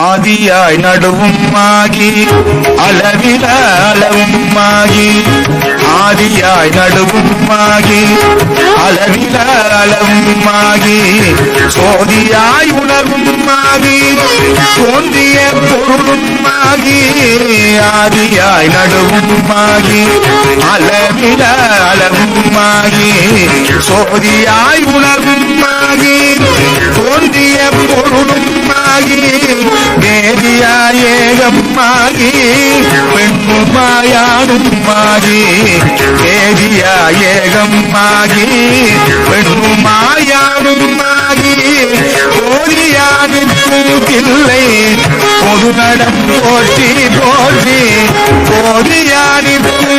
ஆதியாய் நடுவும் ஆகி அளவில அளவும் ஆகி ஆதியாய் நடுவும் ஆகி அளவில அளவும் ஆகி சோதியாய் உணர்வும் ஆகி தோன்றிய பொருளும் ஆகி ஆதியாய் நடுவும் ஆகி அளவில அளவும் ஆகி சோதியாய் உணர்வும் ஆகி தோன்றிய பொருளும் ஆகி வேதியாய் ஏகமாகி பெண்ணுமாயாடும் ஆகி வேதியாய் ஏகமாகி பெண்ணுமாயாடும் ஆகி போதியானில்லை பொது நடம் போற்றி போற்றி போதியானில்லை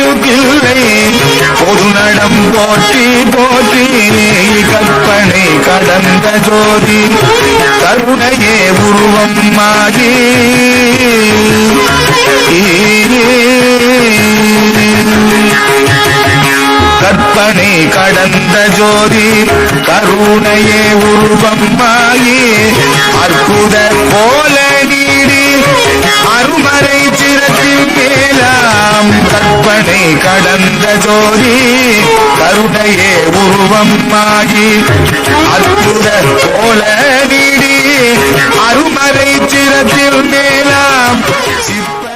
பொது நடம் போற்றி போற்றி கற்பனை கடந்த ஜோதி. கருணையே உருவம் மாகி கற்பனை கடந்த ஜோதி கருணையே உருவம் மாகி அற்புத போல நீடி அருமறை சிரத்தில் மேலாம். கற்பனை கடந்த ஜோதி கருணையே உருவம் மாகி அற்புத போல நீ அருமறை